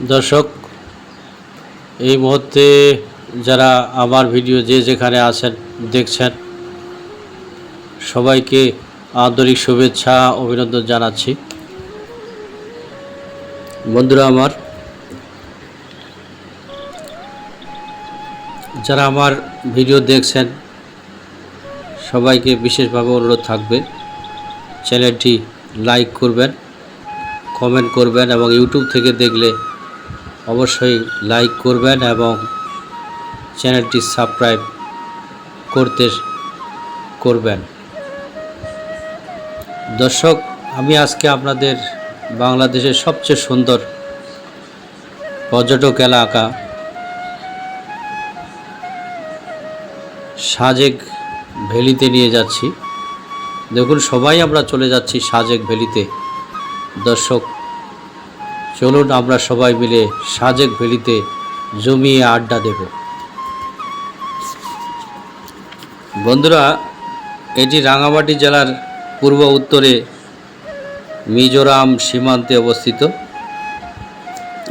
দর্শক, এই মুহূর্তে যারা আমার ভিডিও যে যেখানে আছেন, দেখছেন, সবাইকে আন্তরিক শুভেচ্ছা, অভিনন্দন জানাচ্ছি। বন্ধুরা আমার, যারা আমার ভিডিও দেখছেন, সবাইকে বিশেষভাবে অনুরোধ থাকবে, চ্যানেলটি লাইক করবেন, কমেন্ট করবেন এবং ইউটিউব থেকে দেখলে অবশ্যই লাইক করবেন এবং চ্যানেলটি সাবস্ক্রাইব করতে করবেন। দর্শক, আমি আজকে আপনাদের বাংলাদেশের সবচেয়ে সুন্দর পর্যটক এলাকা সাজেক ভ্যালিতে নিয়ে যাচ্ছি। দেখুন, সবাই আমরা চলে যাচ্ছি সাজেক ভ্যালিতে। দর্শক চলুন আমরা সবাই মিলে সাজেক ভ্যালিতে জমিয়ে আড্ডা দেব। বন্ধুরা, এটি রাঙামাটি জেলার পূর্ব উত্তরে মিজোরাম সীমান্তে অবস্থিত।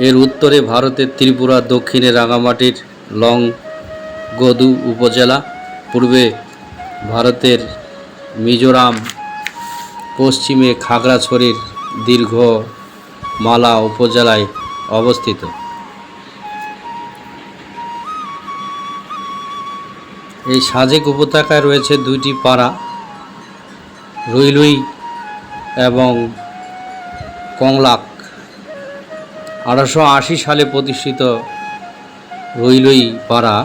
এর উত্তরে ভারতের ত্রিপুরা, দক্ষিণে রাঙামাটির লং গদু উপজেলা, পূর্বে ভারতের মিজোরাম, পশ্চিমে খাগড়াছড়ির দীর্ঘ মালা উপজেলায় অবস্থিত। এই সাজেক উপত্যকায় রয়েছে দুইটি পাড়া, রুইলুই এবং কংলাক। আঠারোশো আশি সালে প্রতিষ্ঠিত রুইলুই পাড়া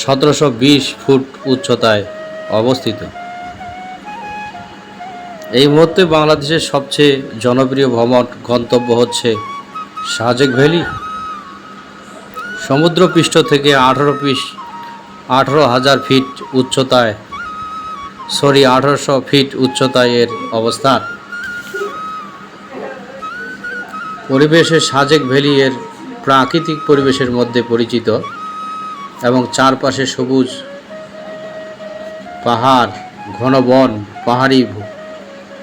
সতেরোশো বিশ ফুট উচ্চতায় অবস্থিত। এই মুহূর্তে বাংলাদেশের সবচেয়ে জনপ্রিয় ভ্রমণ গন্তব্য হচ্ছে সাজেক ভ্যালি। সমুদ্রপৃষ্ঠ থেকে আঠারো পিস, আঠারো হাজার ফিট উচ্চতায়, সরি, আঠারোশো ফিট উচ্চতায় এর অবস্থান। পরিবেশে সাজেক ভ্যালি এর প্রাকৃতিক পরিবেশের মধ্যে পরিচিত এবং চারপাশে সবুজ পাহাড়, ঘন বন, পাহাড়ি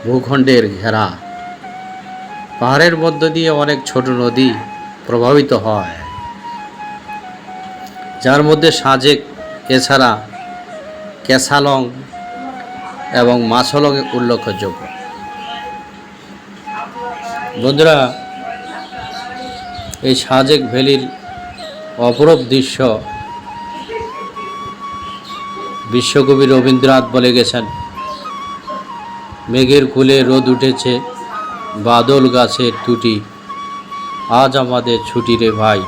ভূখণ্ডের ঘেরা পাহাড়ের মধ্য দিয়ে অনেক ছোট নদী প্রভাবিত হয়, যার মধ্যে সাজেক এছাড়া ক্যাসালং এবং মাছলং উল্লেখযোগ্য। বন্ধুরা, এই সাজেক ভ্যালির অপরূপ দৃশ্য বিশ্বকবি রবীন্দ্রনাথ বলে গেছেন। মেঘের কুলে রোদ উঠেছে, বাদল গাছের টুটি আজ আমাদের ছুটি রে ভাই,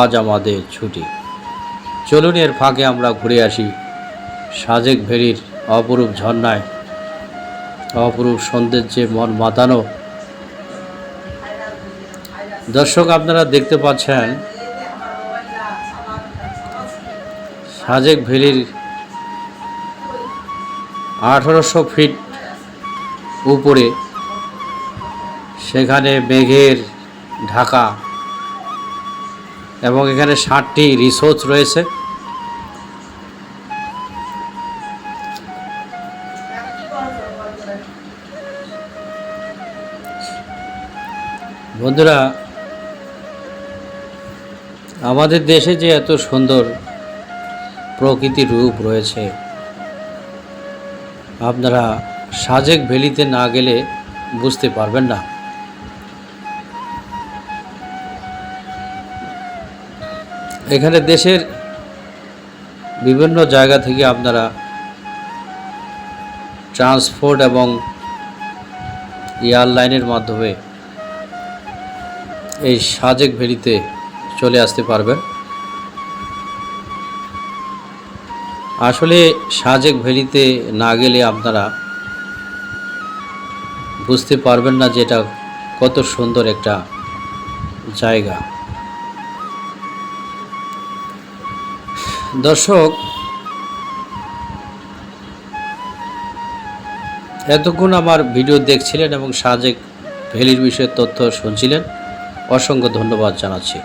আজ আমাদের ছুটি। চলুন এর ফাঁকে আমরা ঘুরে আসি সাজেক ভেরির অপরূপ ঝর্ণায়। অপরূপ সৌন্দর্যে মন মাতানো। দর্শক, আপনারা দেখতে পাচ্ছেন, সাজেক ভ্যালির আঠারোশো ফিট উপরে, সেখানে মেঘের ঢাকা এবং এখানে ষাটটি রিসোর্স রয়েছে। বন্ধুরা, আমাদের দেশে যে এত সুন্দর প্রকৃতির রূপ রয়েছে, আপনারা সাজেক ভ্যালিতে না গেলে বুঝতে পারবেন না। এখানে দেশের বিভিন্ন জায়গা থেকে আপনারা ট্রান্সপোর্ট এবং এয়ারলাইনের মাধ্যমে এই সাজেক ভ্যালিতে চলে আসতে পারবেন। আসলে সাজেক ভ্যালিতে না গেলে আপনারা বুঝতে পারবেন না যে এটা কত সুন্দর একটা জায়গা। দর্শক, এতক্ষণ আমার ভিডিও দেখছিলেন এবং সাজেক ভ্যালির বিষয়ে তথ্য শুনছিলেন। অসংখ্য ধন্যবাদ জানাচ্ছি।